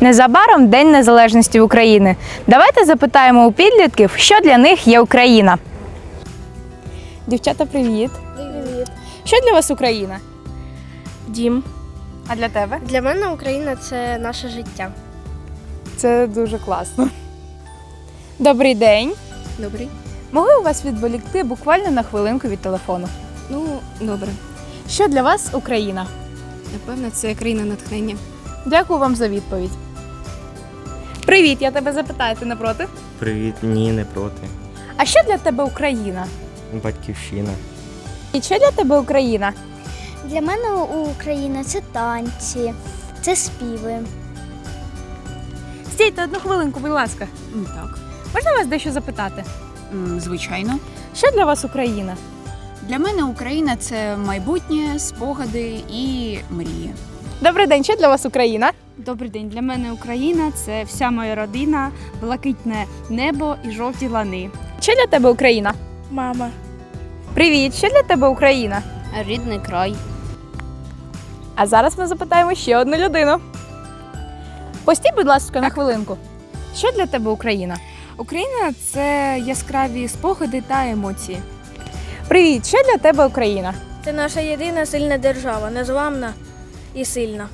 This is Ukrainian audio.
Незабаром День Незалежності України. Давайте запитаємо у підлітків, що для них є Україна. Дівчата, привіт! Привіт. Що для вас Україна? Дім. А для тебе? Для мене Україна це наше життя. Це дуже класно. Добрий день. Добрий. Могли у вас відволікти буквально на хвилинку від телефону. Ну, добре. Що для вас Україна? Напевно, це країна натхнення. Дякую вам за відповідь. Привіт, я тебе запитаю, ти не проти? Привіт, ні, не проти. А що для тебе Україна? Батьківщина. І що для тебе Україна? Для мене Україна це танці, це співи. Стійте одну хвилинку, будь ласка. М, Так, Можна вас дещо запитати? м, звичайно. Що для вас Україна? Для мене Україна це майбутнє, спогади і мрії. Добрий день, що для вас Україна? Добрий день. Для мене Україна це вся моя родина, блакитне небо і жовті лани. Що для тебе Україна? Мама. Привіт, що для тебе Україна? Рідний край. А зараз ми запитаємо ще одну людину. Постій, будь ласка, на хвилинку. Що для тебе Україна? Україна це яскраві спогади та емоції. Привіт, що для тебе Україна? Це наша єдина сильна держава, незламна і сильна.